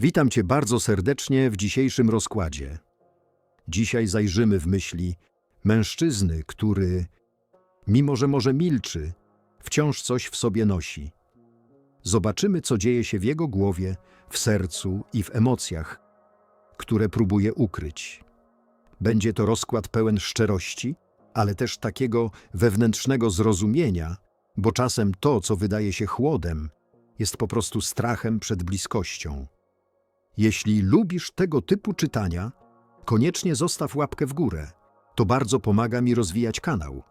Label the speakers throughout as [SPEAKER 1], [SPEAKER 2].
[SPEAKER 1] Witam Cię bardzo serdecznie w dzisiejszym rozkładzie. Dzisiaj zajrzymy w myśli mężczyzny, który, mimo że może milczy, wciąż coś w sobie nosi. Zobaczymy, co dzieje się w jego głowie, w sercu i w emocjach, które próbuje ukryć. Będzie to rozkład pełen szczerości, ale też takiego wewnętrznego zrozumienia, bo czasem to, co wydaje się chłodem, jest po prostu strachem przed bliskością. Jeśli lubisz tego typu czytania, koniecznie zostaw łapkę w górę. To bardzo pomaga mi rozwijać kanał.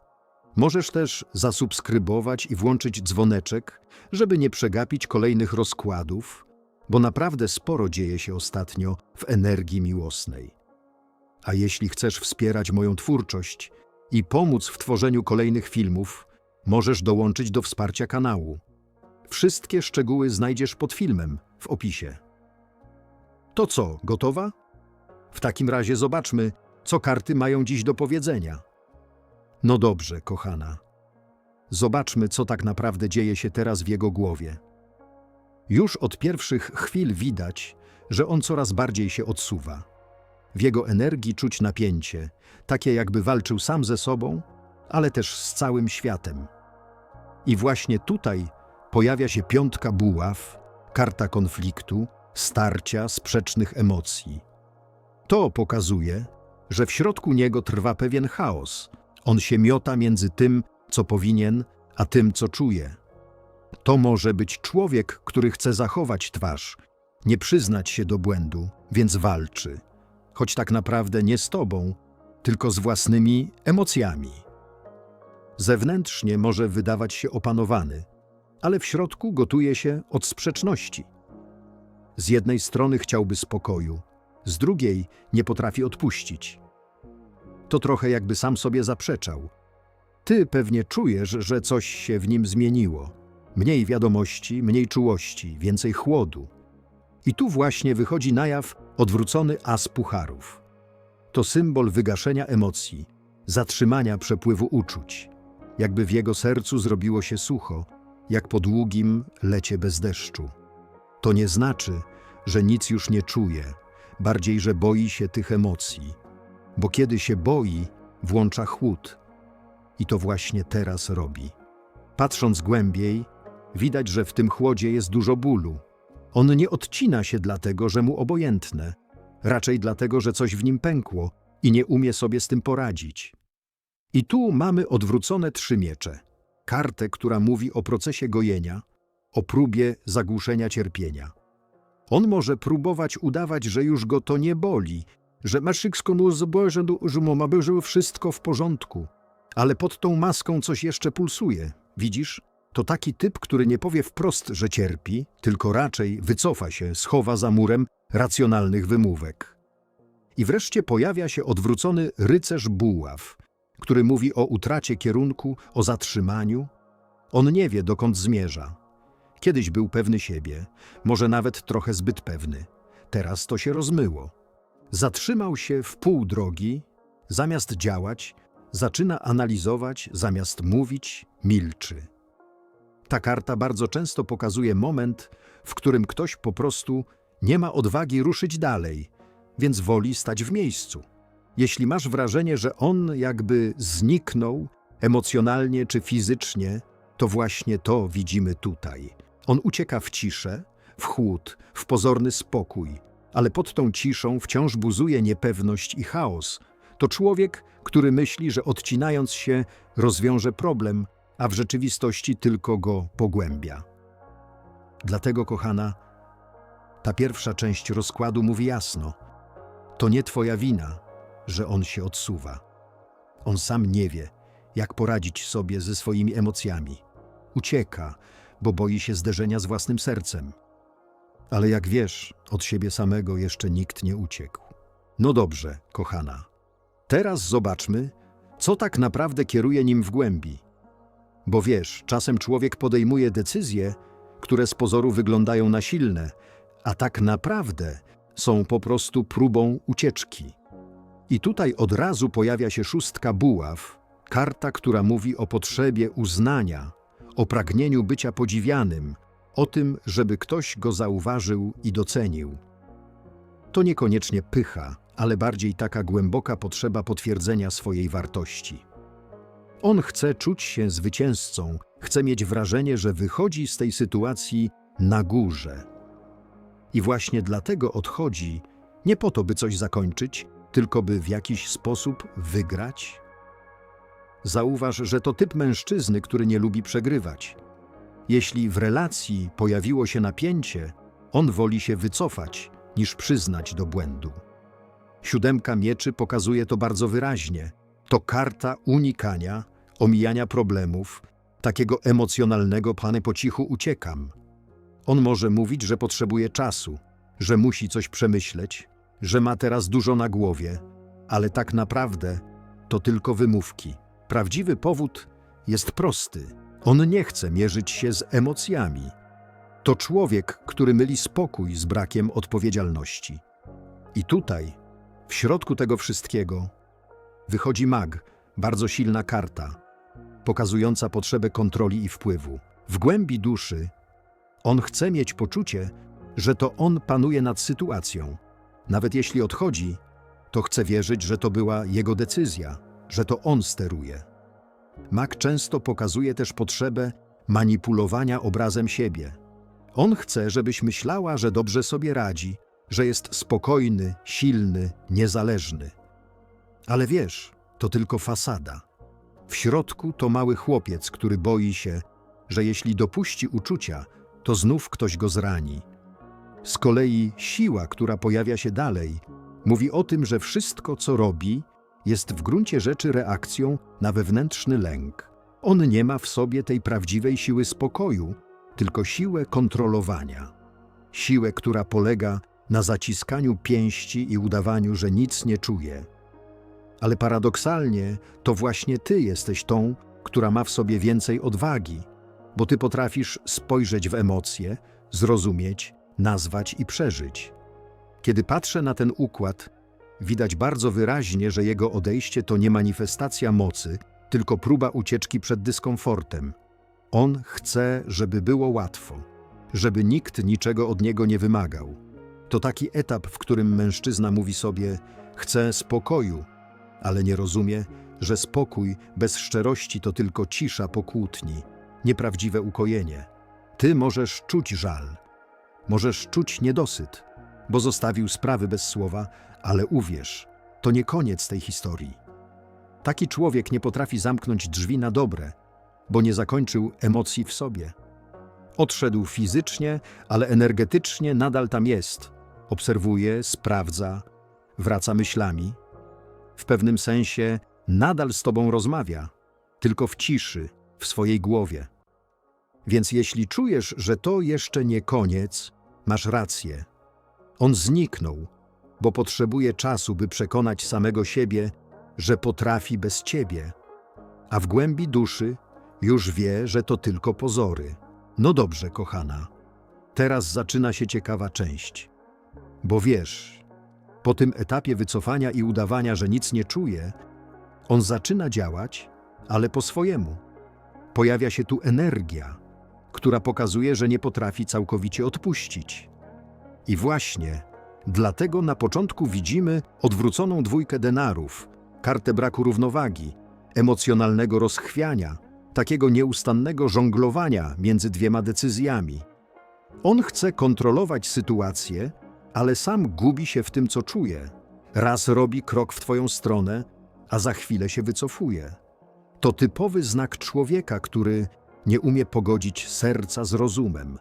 [SPEAKER 1] Możesz też zasubskrybować i włączyć dzwoneczek, żeby nie przegapić kolejnych rozkładów, bo naprawdę sporo dzieje się ostatnio w energii miłosnej. A jeśli chcesz wspierać moją twórczość i pomóc w tworzeniu kolejnych filmów, możesz dołączyć do wsparcia kanału. Wszystkie szczegóły znajdziesz pod filmem w opisie. To co, gotowa? W takim razie zobaczmy, co karty mają dziś do powiedzenia. No dobrze, kochana. Zobaczmy, co tak naprawdę dzieje się teraz w jego głowie. Już od pierwszych chwil widać, że on coraz bardziej się odsuwa. W jego energii czuć napięcie, takie jakby walczył sam ze sobą, ale też z całym światem. I właśnie tutaj pojawia się piątka buław, karta konfliktu, starcia, sprzecznych emocji. To pokazuje, że w środku niego trwa pewien chaos. On się miota między tym, co powinien, a tym, co czuje. To może być człowiek, który chce zachować twarz, nie przyznać się do błędu, więc walczy, choć tak naprawdę nie z tobą, tylko z własnymi emocjami. Zewnętrznie może wydawać się opanowany, ale w środku gotuje się od sprzeczności. Z jednej strony chciałby spokoju, z drugiej nie potrafi odpuścić. To trochę jakby sam sobie zaprzeczał. Ty pewnie czujesz, że coś się w nim zmieniło. Mniej wiadomości, mniej czułości, więcej chłodu. I tu właśnie wychodzi na jaw odwrócony as pucharów. To symbol wygaszenia emocji, zatrzymania przepływu uczuć. Jakby w jego sercu zrobiło się sucho, jak po długim lecie bez deszczu. To nie znaczy, że nic już nie czuje, bardziej, że boi się tych emocji. Bo kiedy się boi, włącza chłód. I to właśnie teraz robi. Patrząc głębiej, widać, że w tym chłodzie jest dużo bólu. On nie odcina się dlatego, że mu obojętne, raczej dlatego, że coś w nim pękło i nie umie sobie z tym poradzić. I tu mamy odwrócone trzy miecze. Kartę, która mówi o procesie gojenia, o próbie zagłuszenia cierpienia. On może próbować udawać, że już go to nie boli, że ma wszystko mu zbożędu, że mu ma że wszystko w porządku. Ale pod tą maską coś jeszcze pulsuje. Widzisz? To taki typ, który nie powie wprost, że cierpi, tylko raczej wycofa się, schowa za murem racjonalnych wymówek. I wreszcie pojawia się odwrócony rycerz buław, który mówi o utracie kierunku, o zatrzymaniu. On nie wie, dokąd zmierza. Kiedyś był pewny siebie, może nawet trochę zbyt pewny. Teraz to się rozmyło. Zatrzymał się w pół drogi, zamiast działać, zaczyna analizować, zamiast mówić, milczy. Ta karta bardzo często pokazuje moment, w którym ktoś po prostu nie ma odwagi ruszyć dalej, więc woli stać w miejscu. Jeśli masz wrażenie, że on jakby zniknął emocjonalnie czy fizycznie, to właśnie to widzimy tutaj. On ucieka w ciszę, w chłód, w pozorny spokój, ale pod tą ciszą wciąż buzuje niepewność i chaos. To człowiek, który myśli, że odcinając się rozwiąże problem, a w rzeczywistości tylko go pogłębia. Dlatego, kochana, ta pierwsza część rozkładu mówi jasno: to nie twoja wina, że on się odsuwa. On sam nie wie, jak poradzić sobie ze swoimi emocjami. Ucieka, bo boi się zderzenia z własnym sercem. Ale jak wiesz, od siebie samego jeszcze nikt nie uciekł. No dobrze, kochana. Teraz zobaczmy, co tak naprawdę kieruje nim w głębi. Bo wiesz, czasem człowiek podejmuje decyzje, które z pozoru wyglądają na silne, a tak naprawdę są po prostu próbą ucieczki. I tutaj od razu pojawia się szóstka buław, karta, która mówi o potrzebie uznania, o pragnieniu bycia podziwianym, o tym, żeby ktoś go zauważył i docenił. To niekoniecznie pycha, ale bardziej taka głęboka potrzeba potwierdzenia swojej wartości. On chce czuć się zwycięzcą, chce mieć wrażenie, że wychodzi z tej sytuacji na górze. I właśnie dlatego odchodzi, nie po to, by coś zakończyć, tylko by w jakiś sposób wygrać. Zauważ, że to typ mężczyzny, który nie lubi przegrywać. Jeśli w relacji pojawiło się napięcie, on woli się wycofać, niż przyznać do błędu. Siódemka mieczy pokazuje to bardzo wyraźnie. To karta unikania, omijania problemów, takiego emocjonalnego pane po cichu uciekam. On może mówić, że potrzebuje czasu, że musi coś przemyśleć, że ma teraz dużo na głowie, ale tak naprawdę to tylko wymówki. Prawdziwy powód jest prosty. On nie chce mierzyć się z emocjami. To człowiek, który myli spokój z brakiem odpowiedzialności. I tutaj, w środku tego wszystkiego, wychodzi mag, bardzo silna karta, pokazująca potrzebę kontroli i wpływu. W głębi duszy on chce mieć poczucie, że to on panuje nad sytuacją. Nawet jeśli odchodzi, to chce wierzyć, że to była jego decyzja, że to on steruje. Mag często pokazuje też potrzebę manipulowania obrazem siebie. On chce, żebyś myślała, że dobrze sobie radzi, że jest spokojny, silny, niezależny. Ale wiesz, to tylko fasada. W środku to mały chłopiec, który boi się, że jeśli dopuści uczucia, to znów ktoś go zrani. Z kolei siła, która pojawia się dalej, mówi o tym, że wszystko, co robi, jest w gruncie rzeczy reakcją na wewnętrzny lęk. On nie ma w sobie tej prawdziwej siły spokoju, tylko siłę kontrolowania. Siłę, która polega na zaciskaniu pięści i udawaniu, że nic nie czuje. Ale paradoksalnie to właśnie ty jesteś tą, która ma w sobie więcej odwagi, bo ty potrafisz spojrzeć w emocje, zrozumieć, nazwać i przeżyć. Kiedy patrzę na ten układ, widać bardzo wyraźnie, że jego odejście to nie manifestacja mocy, tylko próba ucieczki przed dyskomfortem. On chce, żeby było łatwo, żeby nikt niczego od niego nie wymagał. To taki etap, w którym mężczyzna mówi sobie: Chcę spokoju, ale nie rozumie, że spokój bez szczerości to tylko cisza po kłótni, nieprawdziwe ukojenie. Ty możesz czuć żal, możesz czuć niedosyt, bo zostawił sprawy bez słowa, ale uwierz, to nie koniec tej historii. Taki człowiek nie potrafi zamknąć drzwi na dobre, bo nie zakończył emocji w sobie. Odszedł fizycznie, ale energetycznie nadal tam jest. Obserwuje, sprawdza, wraca myślami. W pewnym sensie nadal z tobą rozmawia, tylko w ciszy, w swojej głowie. Więc jeśli czujesz, że to jeszcze nie koniec, masz rację. On zniknął, bo potrzebuje czasu, by przekonać samego siebie, że potrafi bez ciebie, a w głębi duszy już wie, że to tylko pozory. No dobrze, kochana. Teraz zaczyna się ciekawa część. Bo wiesz, po tym etapie wycofania i udawania, że nic nie czuje, on zaczyna działać, ale po swojemu. Pojawia się tu energia, która pokazuje, że nie potrafi całkowicie odpuścić. I właśnie dlatego na początku widzimy odwróconą dwójkę denarów, kartę braku równowagi, emocjonalnego rozchwiania, takiego nieustannego żonglowania między dwiema decyzjami. On chce kontrolować sytuację, ale sam gubi się w tym, co czuje. Raz robi krok w twoją stronę, a za chwilę się wycofuje. To typowy znak człowieka, który nie umie pogodzić serca z rozumem.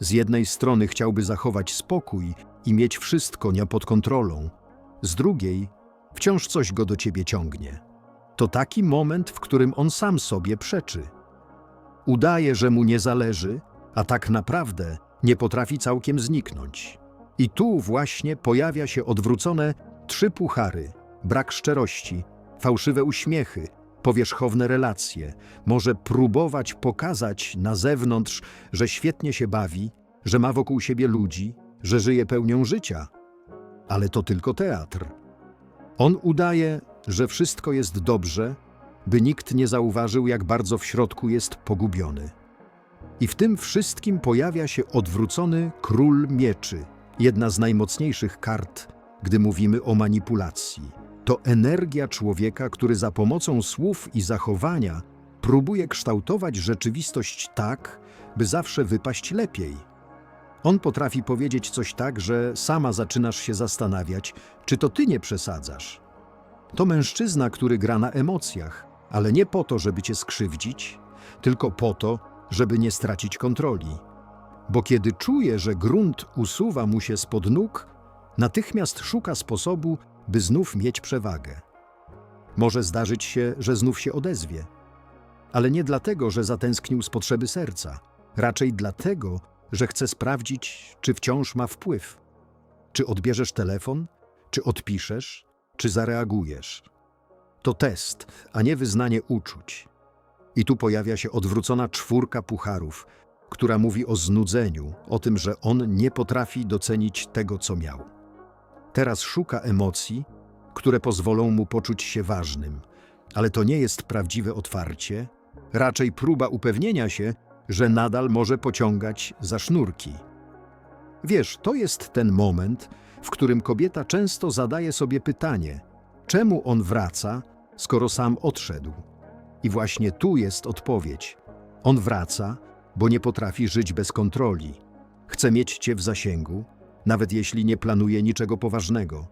[SPEAKER 1] Z jednej strony chciałby zachować spokój i mieć wszystko nie pod kontrolą, z drugiej wciąż coś go do ciebie ciągnie. To taki moment, w którym on sam sobie przeczy. Udaje, że mu nie zależy, a tak naprawdę nie potrafi całkiem zniknąć. I tu właśnie pojawia się odwrócone trzy puchary, brak szczerości, fałszywe uśmiechy, powierzchowne relacje. Może próbować pokazać na zewnątrz, że świetnie się bawi, że ma wokół siebie ludzi, że żyje pełnią życia. Ale to tylko teatr. On udaje, że wszystko jest dobrze, by nikt nie zauważył, jak bardzo w środku jest pogubiony. I w tym wszystkim pojawia się odwrócony król mieczy, Jedna z najmocniejszych kart, gdy mówimy o manipulacji, to energia człowieka, który za pomocą słów i zachowania próbuje kształtować rzeczywistość tak, by zawsze wypaść lepiej. On potrafi powiedzieć coś tak, że sama zaczynasz się zastanawiać, czy to ty nie przesadzasz. To mężczyzna, który gra na emocjach, ale nie po to, żeby cię skrzywdzić, tylko po to, żeby nie stracić kontroli. Bo kiedy czuje, że grunt usuwa mu się spod nóg, natychmiast szuka sposobu, by znów mieć przewagę. Może zdarzyć się, że znów się odezwie, ale nie dlatego, że zatęsknił z potrzeby serca, raczej dlatego, że chce sprawdzić, czy wciąż ma wpływ. Czy odbierzesz telefon, czy odpiszesz, czy zareagujesz. To test, a nie wyznanie uczuć. I tu pojawia się odwrócona czwórka pucharów, która mówi o znudzeniu, o tym, że on nie potrafi docenić tego, co miał. Teraz szuka emocji, które pozwolą mu poczuć się ważnym, ale to nie jest prawdziwe otwarcie, raczej próba upewnienia się, że nadal może pociągać za sznurki. Wiesz, to jest ten moment, w którym kobieta często zadaje sobie pytanie, czemu on wraca, skoro sam odszedł. I właśnie tu jest odpowiedź. On wraca, bo nie potrafi żyć bez kontroli. Chce mieć cię w zasięgu, nawet jeśli nie planuje niczego poważnego.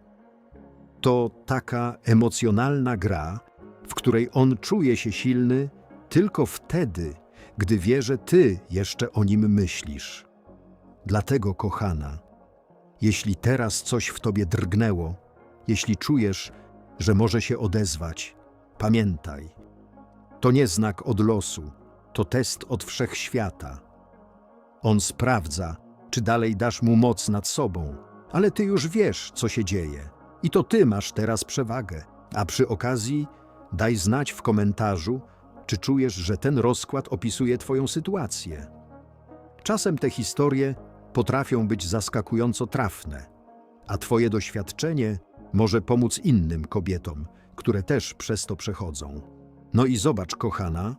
[SPEAKER 1] To taka emocjonalna gra, w której on czuje się silny tylko wtedy, gdy wie, że ty jeszcze o nim myślisz. Dlatego, kochana, jeśli teraz coś w tobie drgnęło, jeśli czujesz, że może się odezwać, pamiętaj. To nie znak od losu, to test od wszechświata. On sprawdza, czy dalej dasz mu moc nad sobą, ale ty już wiesz, co się dzieje. I to ty masz teraz przewagę. A przy okazji daj znać w komentarzu, czy czujesz, że ten rozkład opisuje twoją sytuację. Czasem te historie potrafią być zaskakująco trafne, a twoje doświadczenie może pomóc innym kobietom, które też przez to przechodzą. No i zobacz, kochana,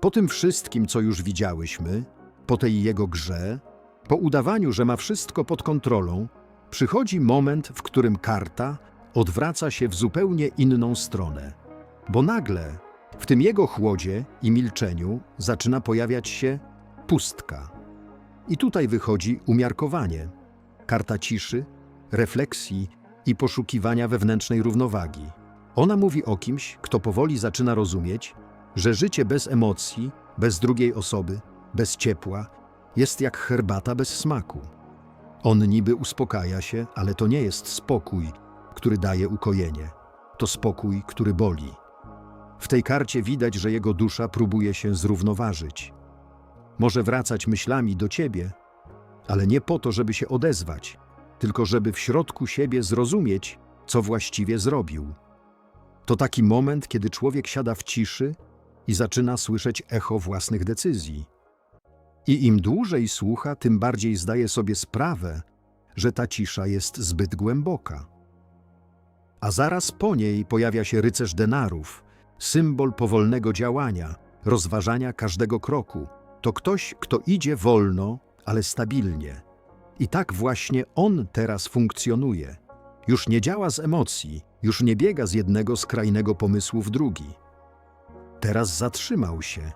[SPEAKER 1] po tym wszystkim, co już widziałyśmy, po tej jego grze, po udawaniu, że ma wszystko pod kontrolą, przychodzi moment, w którym karta odwraca się w zupełnie inną stronę. Bo nagle, w tym jego chłodzie i milczeniu, zaczyna pojawiać się pustka. I tutaj wychodzi umiarkowanie, karta ciszy, refleksji i poszukiwania wewnętrznej równowagi. Ona mówi o kimś, kto powoli zaczyna rozumieć, że życie bez emocji, bez drugiej osoby, bez ciepła, jest jak herbata bez smaku. On niby uspokaja się, ale to nie jest spokój, który daje ukojenie. To spokój, który boli. W tej karcie widać, że jego dusza próbuje się zrównoważyć. Może wracać myślami do ciebie, ale nie po to, żeby się odezwać, tylko żeby w środku siebie zrozumieć, co właściwie zrobił. To taki moment, kiedy człowiek siada w ciszy i zaczyna słyszeć echo własnych decyzji. I im dłużej słucha, tym bardziej zdaje sobie sprawę, że ta cisza jest zbyt głęboka. A zaraz po niej pojawia się rycerz denarów, symbol powolnego działania, rozważania każdego kroku. To ktoś, kto idzie wolno, ale stabilnie. I tak właśnie on teraz funkcjonuje. Już nie działa z emocji, już nie biega z jednego skrajnego pomysłu w drugi. Teraz zatrzymał się.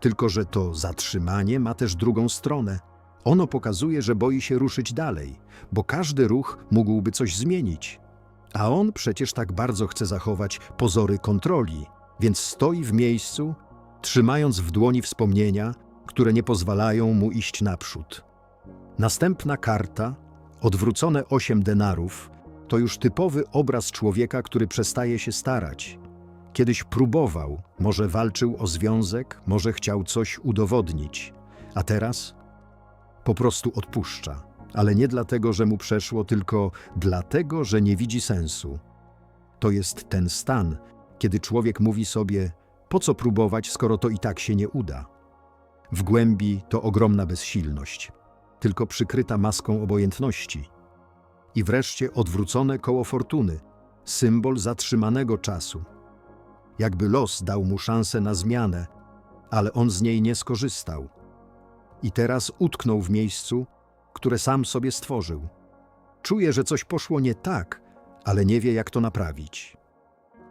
[SPEAKER 1] Tylko, że to zatrzymanie ma też drugą stronę. Ono pokazuje, że boi się ruszyć dalej, bo każdy ruch mógłby coś zmienić. A on przecież tak bardzo chce zachować pozory kontroli, więc stoi w miejscu, trzymając w dłoni wspomnienia, które nie pozwalają mu iść naprzód. Następna karta, odwrócone osiem denarów, to już typowy obraz człowieka, który przestaje się starać. Kiedyś próbował, może walczył o związek, może chciał coś udowodnić, a teraz po prostu odpuszcza. Ale nie dlatego, że mu przeszło, tylko dlatego, że nie widzi sensu. To jest ten stan, kiedy człowiek mówi sobie: Po co próbować, skoro to i tak się nie uda? W głębi to ogromna bezsilność, tylko przykryta maską obojętności. I wreszcie odwrócone koło fortuny, symbol zatrzymanego czasu. Jakby los dał mu szansę na zmianę, ale on z niej nie skorzystał. I teraz utknął w miejscu, które sam sobie stworzył. Czuje, że coś poszło nie tak, ale nie wie, jak to naprawić.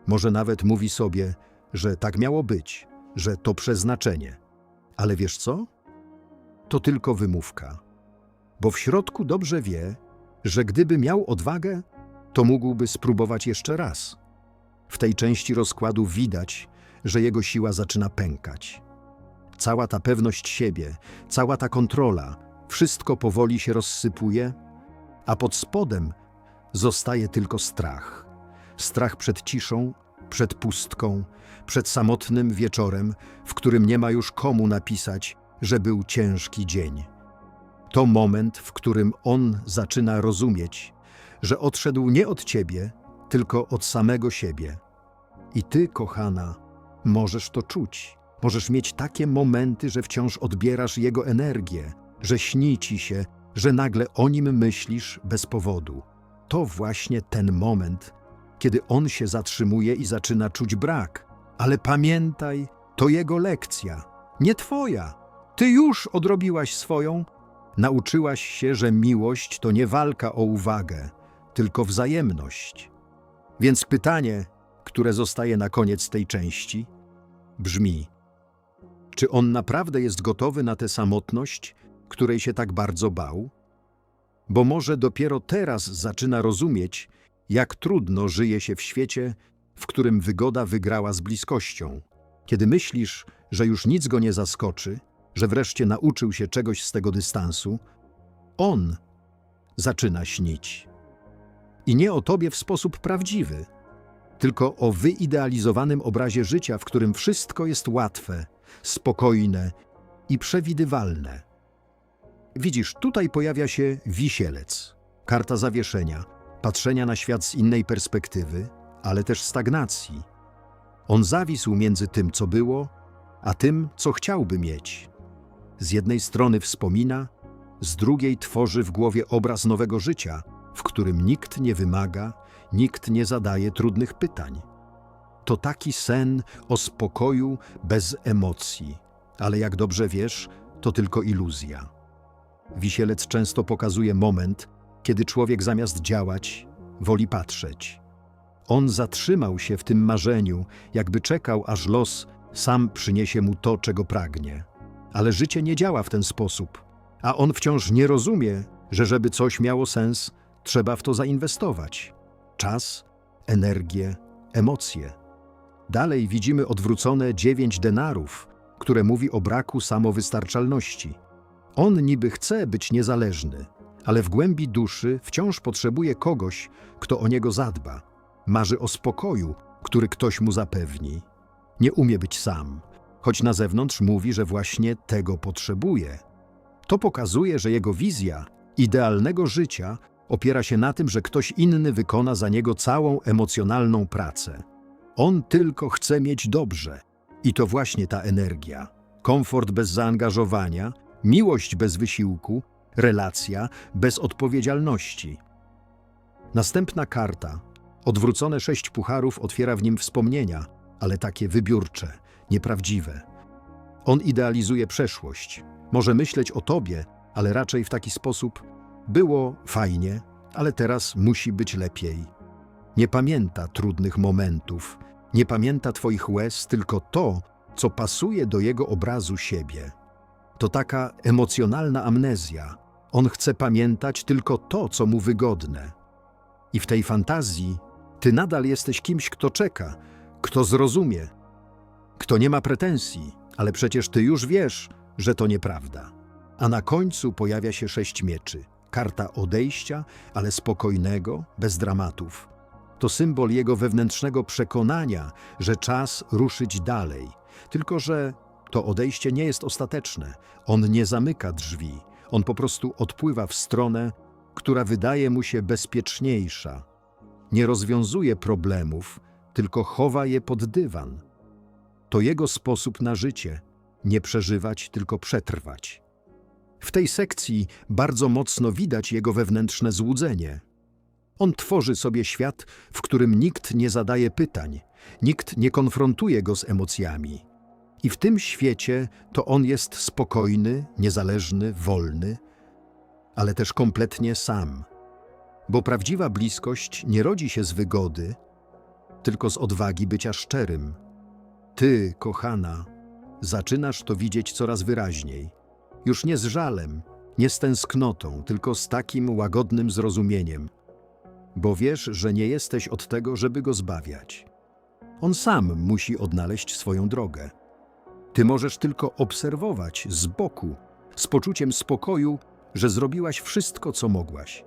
[SPEAKER 1] Może nawet mówi sobie, że tak miało być, że to przeznaczenie. Ale wiesz co? To tylko wymówka. Bo w środku dobrze wie, że gdyby miał odwagę, to mógłby spróbować jeszcze raz. W tej części rozkładu widać, że jego siła zaczyna pękać. Cała ta pewność siebie, cała ta kontrola, wszystko powoli się rozsypuje, a pod spodem zostaje tylko strach. Strach przed ciszą, przed pustką, przed samotnym wieczorem, w którym nie ma już komu napisać, że był ciężki dzień. To moment, w którym on zaczyna rozumieć, że odszedł nie od ciebie, tylko od samego siebie. I ty, kochana, możesz to czuć. Możesz mieć takie momenty, że wciąż odbierasz jego energię, że śni ci się, że nagle o nim myślisz bez powodu. To właśnie ten moment, kiedy on się zatrzymuje i zaczyna czuć brak. Ale pamiętaj, to jego lekcja, nie twoja. Ty już odrobiłaś swoją, nauczyłaś się, że miłość to nie walka o uwagę, tylko wzajemność. Więc pytanie, które zostaje na koniec tej części, brzmi: czy on naprawdę jest gotowy na tę samotność, której się tak bardzo bał? Bo może dopiero teraz zaczyna rozumieć, jak trudno żyje się w świecie, w którym wygoda wygrała z bliskością. Kiedy myślisz, że już nic go nie zaskoczy, że wreszcie nauczył się czegoś z tego dystansu, on zaczyna śnić. I nie o tobie w sposób prawdziwy, tylko o wyidealizowanym obrazie życia, w którym wszystko jest łatwe, spokojne i przewidywalne. Widzisz, tutaj pojawia się wisielec, karta zawieszenia, patrzenia na świat z innej perspektywy, ale też stagnacji. On zawisł między tym, co było, a tym, co chciałby mieć. Z jednej strony wspomina, z drugiej tworzy w głowie obraz nowego życia, w którym nikt nie wymaga, nikt nie zadaje trudnych pytań. To taki sen o spokoju bez emocji, ale jak dobrze wiesz, to tylko iluzja. Wisielec często pokazuje moment, kiedy człowiek zamiast działać, woli patrzeć. On zatrzymał się w tym marzeniu, jakby czekał, aż los sam przyniesie mu to, czego pragnie. Ale życie nie działa w ten sposób, a on wciąż nie rozumie, że żeby coś miało sens, trzeba w to zainwestować. Czas, energię, emocje. Dalej widzimy odwrócone dziewięć denarów, które mówi o braku samowystarczalności. On niby chce być niezależny, ale w głębi duszy wciąż potrzebuje kogoś, kto o niego zadba. Marzy o spokoju, który ktoś mu zapewni. Nie umie być sam, choć na zewnątrz mówi, że właśnie tego potrzebuje. To pokazuje, że jego wizja idealnego życia opiera się na tym, że ktoś inny wykona za niego całą emocjonalną pracę. On tylko chce mieć dobrze. I to właśnie ta energia. Komfort bez zaangażowania, miłość bez wysiłku, relacja bez odpowiedzialności. Następna karta. Odwrócone sześć pucharów otwiera w nim wspomnienia, ale takie wybiórcze, nieprawdziwe. On idealizuje przeszłość. Może myśleć o tobie, ale raczej w taki sposób: było fajnie, ale teraz musi być lepiej. Nie pamięta trudnych momentów, nie pamięta twoich łez, tylko to, co pasuje do jego obrazu siebie. To taka emocjonalna amnezja. On chce pamiętać tylko to, co mu wygodne. I w tej fantazji ty nadal jesteś kimś, kto czeka, kto zrozumie, kto nie ma pretensji, ale przecież ty już wiesz, że to nieprawda. A na końcu pojawia się sześć mieczy. Karta odejścia, ale spokojnego, bez dramatów. To symbol jego wewnętrznego przekonania, że czas ruszyć dalej. Tylko, że to odejście nie jest ostateczne. On nie zamyka drzwi. On po prostu odpływa w stronę, która wydaje mu się bezpieczniejsza. Nie rozwiązuje problemów, tylko chowa je pod dywan. To jego sposób na życie nie przeżywać, tylko przetrwać. W tej sekcji bardzo mocno widać jego wewnętrzne złudzenie. On tworzy sobie świat, w którym nikt nie zadaje pytań, nikt nie konfrontuje go z emocjami. I w tym świecie to on jest spokojny, niezależny, wolny. ale też kompletnie sam. Bo prawdziwa bliskość nie rodzi się z wygody, tylko z odwagi bycia szczerym. Ty, kochana, zaczynasz to widzieć coraz wyraźniej. Już nie z żalem, nie z tęsknotą, tylko z takim łagodnym zrozumieniem, bo wiesz, że nie jesteś od tego, żeby go zbawiać. On sam musi odnaleźć swoją drogę. Ty możesz tylko obserwować z boku, z poczuciem spokoju, że zrobiłaś wszystko, co mogłaś.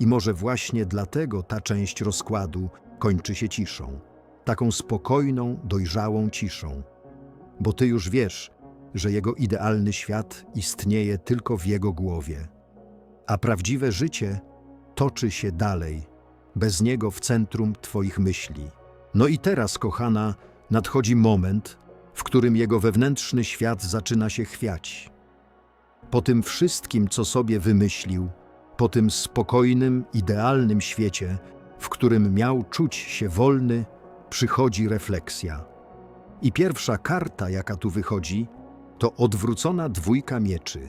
[SPEAKER 1] I może właśnie dlatego ta część rozkładu kończy się ciszą, taką spokojną, dojrzałą ciszą, bo ty już wiesz, że jego idealny świat istnieje tylko w jego głowie, a prawdziwe życie toczy się dalej, bez niego w centrum twoich myśli. No i teraz, kochana, nadchodzi moment, w którym jego wewnętrzny świat zaczyna się chwiać. Po tym wszystkim, co sobie wymyślił, po tym spokojnym, idealnym świecie, w którym miał czuć się wolny, przychodzi refleksja. I pierwsza karta, jaka tu wychodzi, to odwrócona dwójka mieczy.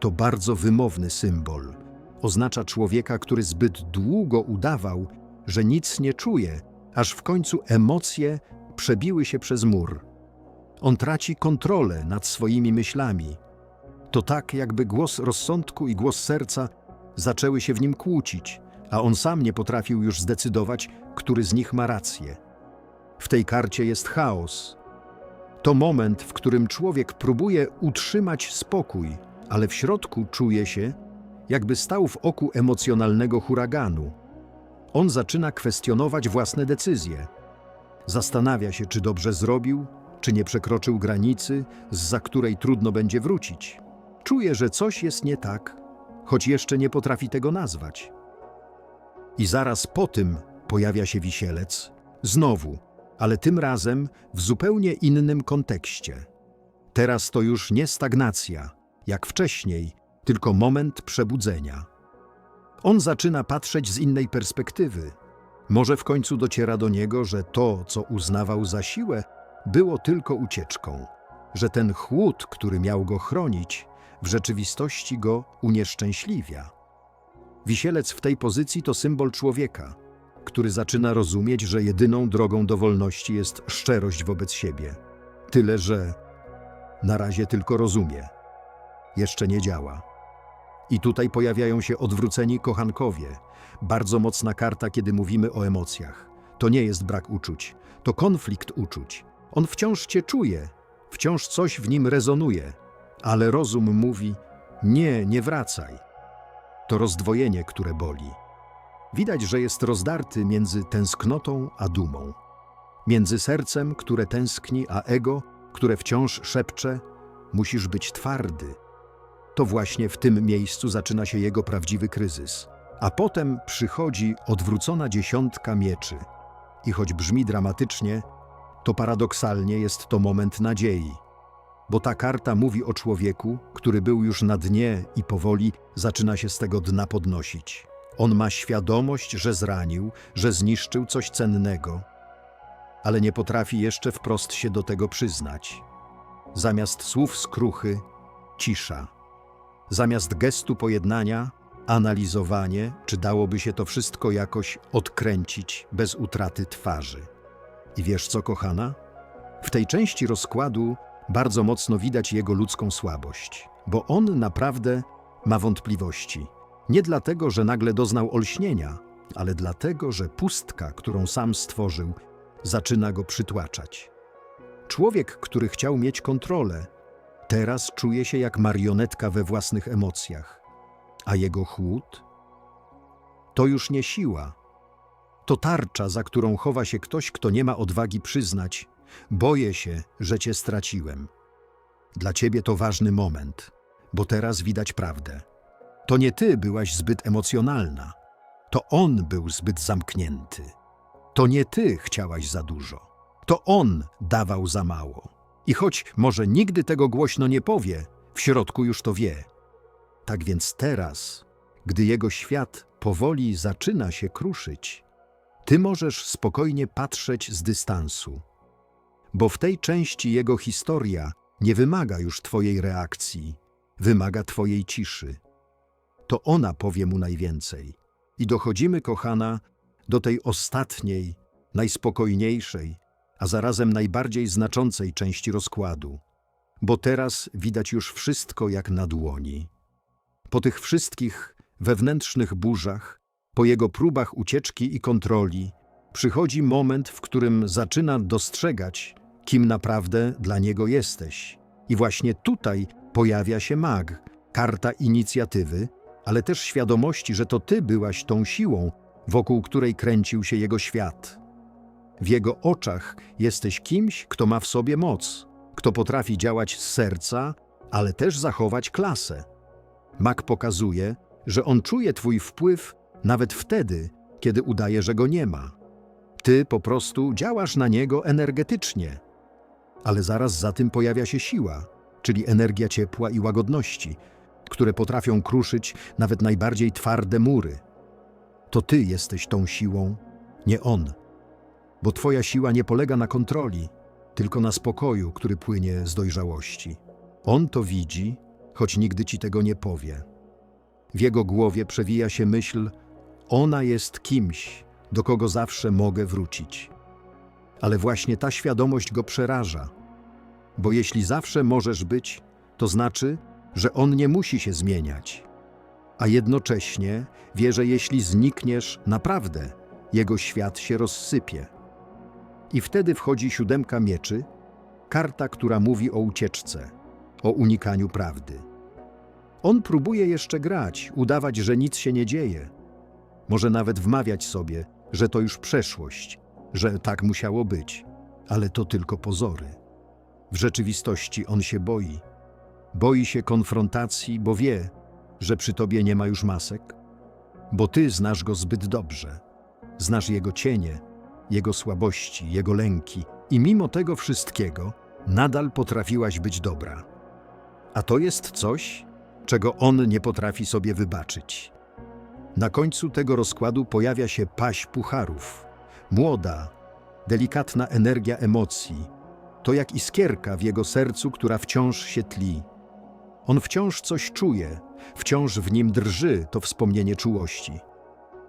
[SPEAKER 1] To bardzo wymowny symbol. Oznacza człowieka, który zbyt długo udawał, że nic nie czuje, aż w końcu emocje przebiły się przez mur. On traci kontrolę nad swoimi myślami. To tak, jakby głos rozsądku i głos serca zaczęły się w nim kłócić, a on sam nie potrafił już zdecydować, który z nich ma rację. W tej karcie jest chaos. To moment, w którym człowiek próbuje utrzymać spokój, ale w środku czuje się, jakby stał w oku emocjonalnego huraganu. On zaczyna kwestionować własne decyzje. Zastanawia się, czy dobrze zrobił, czy nie przekroczył granicy, za której trudno będzie wrócić. Czuje, że coś jest nie tak, choć jeszcze nie potrafi tego nazwać. I zaraz po tym pojawia się wisielec, znowu, ale tym razem w zupełnie innym kontekście. Teraz to już nie stagnacja, jak wcześniej, tylko moment przebudzenia. On zaczyna patrzeć z innej perspektywy. Może w końcu dociera do niego, że to, co uznawał za siłę, było tylko ucieczką, że ten chłód, który miał go chronić, w rzeczywistości go unieszczęśliwia. Wisielec w tej pozycji to symbol człowieka, który zaczyna rozumieć, że jedyną drogą do wolności jest szczerość wobec siebie. Tyle, że na razie tylko rozumie. Jeszcze nie działa. I tutaj pojawiają się odwróceni kochankowie. Bardzo mocna karta, kiedy mówimy o emocjach. To nie jest brak uczuć, to konflikt uczuć. On wciąż cię czuje, wciąż coś w nim rezonuje, ale rozum mówi: Nie, nie wracaj. To rozdwojenie, które boli. Widać, że jest rozdarty między tęsknotą a dumą, między sercem, które tęskni, a ego, które wciąż szepcze: Musisz być twardy. To właśnie w tym miejscu zaczyna się jego prawdziwy kryzys. A potem przychodzi odwrócona dziesiątka mieczy. I choć brzmi dramatycznie, to paradoksalnie jest to moment nadziei. Bo ta karta mówi o człowieku, który był już na dnie i powoli zaczyna się z tego dna podnosić. On ma świadomość, że zranił, że zniszczył coś cennego, ale nie potrafi jeszcze wprost się do tego przyznać. Zamiast słów skruchy, cisza. Zamiast gestu pojednania, analizowanie, czy dałoby się to wszystko jakoś odkręcić bez utraty twarzy. I wiesz co, kochana? W tej części rozkładu bardzo mocno widać jego ludzką słabość, bo on naprawdę ma wątpliwości. Nie dlatego, że nagle doznał olśnienia, ale dlatego, że pustka, którą sam stworzył, zaczyna go przytłaczać. Człowiek, który chciał mieć kontrolę, teraz czuje się jak marionetka we własnych emocjach, a jego chłód to już nie siła. To tarcza, za którą chowa się ktoś, kto nie ma odwagi przyznać: Boję się, że cię straciłem. Dla ciebie to ważny moment, bo teraz widać prawdę. To nie ty byłaś zbyt emocjonalna, to on był zbyt zamknięty. To nie ty chciałaś za dużo, to on dawał za mało. I choć może nigdy tego głośno nie powie, w środku już to wie. Tak więc teraz, gdy jego świat powoli zaczyna się kruszyć, ty możesz spokojnie patrzeć z dystansu, bo w tej części jego historia nie wymaga już twojej reakcji, wymaga twojej ciszy. to ona powie mu najwięcej. I dochodzimy, kochana, do tej ostatniej, najspokojniejszej, a zarazem najbardziej znaczącej części rozkładu, bo teraz widać już wszystko jak na dłoni. Po tych wszystkich wewnętrznych burzach, po jego próbach ucieczki i kontroli, przychodzi moment, w którym zaczyna dostrzegać, kim naprawdę dla niego jesteś. I właśnie tutaj pojawia się mag, karta inicjatywy, ale też świadomości, że to ty byłaś tą siłą, wokół której kręcił się jego świat. W jego oczach jesteś kimś, kto ma w sobie moc, kto potrafi działać z serca, ale też zachować klasę. Mag pokazuje, że on czuje twój wpływ nawet wtedy, kiedy udaje, że go nie ma. Ty po prostu działasz na niego energetycznie. Ale zaraz za tym pojawia się siła, czyli energia ciepła i łagodności, które potrafią kruszyć nawet najbardziej twarde mury. To ty jesteś tą siłą, nie on. Bo twoja siła nie polega na kontroli, tylko na spokoju, który płynie z dojrzałości. On to widzi, choć nigdy ci tego nie powie. W jego głowie przewija się myśl: ona jest kimś, do kogo zawsze mogę wrócić. Ale właśnie ta świadomość go przeraża, bo jeśli zawsze możesz być, to znaczy, że on nie musi się zmieniać. A jednocześnie wie, że jeśli znikniesz, naprawdę jego świat się rozsypie. I wtedy wchodzi siódemka mieczy, karta, która mówi o ucieczce, o unikaniu prawdy. On próbuje jeszcze grać, udawać, że nic się nie dzieje. Może nawet wmawiać sobie, że to już przeszłość, że tak musiało być, ale to tylko pozory. W rzeczywistości on się boi. Boi się konfrontacji, bo wie, że przy tobie nie ma już masek, bo ty znasz go zbyt dobrze. Znasz jego cienie, jego słabości, jego lęki i mimo tego wszystkiego nadal potrafiłaś być dobra. A to jest coś, czego on nie potrafi sobie wybaczyć. Na końcu tego rozkładu pojawia się paść pucharów. Młoda, delikatna energia emocji. To jak iskierka w jego sercu, która wciąż się tli. On wciąż coś czuje, wciąż w nim drży to wspomnienie czułości.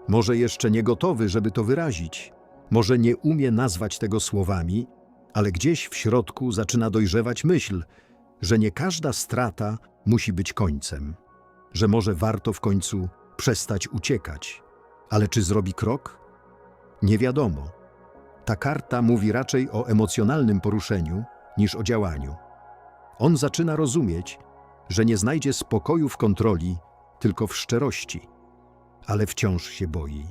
[SPEAKER 1] Może jeszcze nie gotowy, żeby to wyrazić, może nie umie nazwać tego słowami, ale gdzieś w środku zaczyna dojrzewać myśl, że nie każda strata musi być końcem, że może warto w końcu przestać uciekać. Ale czy zrobi krok? Nie wiadomo. Ta karta mówi raczej o emocjonalnym poruszeniu niż o działaniu. On zaczyna rozumieć, że nie znajdzie spokoju w kontroli, tylko w szczerości, ale wciąż się boi.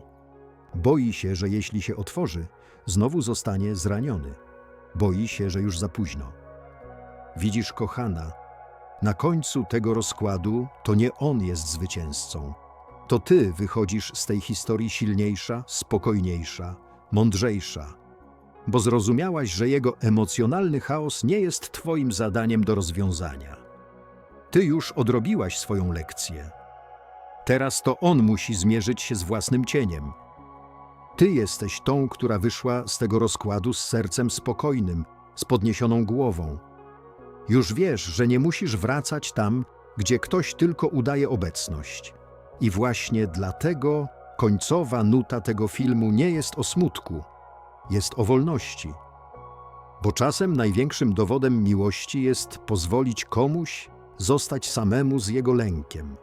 [SPEAKER 1] Boi się, że jeśli się otworzy, znowu zostanie zraniony. Boi się, że już za późno. Widzisz, kochana, na końcu tego rozkładu to nie on jest zwycięzcą. To ty wychodzisz z tej historii silniejsza, spokojniejsza, mądrzejsza, bo zrozumiałaś, że jego emocjonalny chaos nie jest twoim zadaniem do rozwiązania. Ty już odrobiłaś swoją lekcję. Teraz to on musi zmierzyć się z własnym cieniem. Ty jesteś tą, która wyszła z tego rozkładu z sercem spokojnym, z podniesioną głową. Już wiesz, że nie musisz wracać tam, gdzie ktoś tylko udaje obecność. I właśnie dlatego końcowa nuta tego filmu nie jest o smutku, jest o wolności. Bo czasem największym dowodem miłości jest pozwolić komuś zostać samemu z jego lękiem.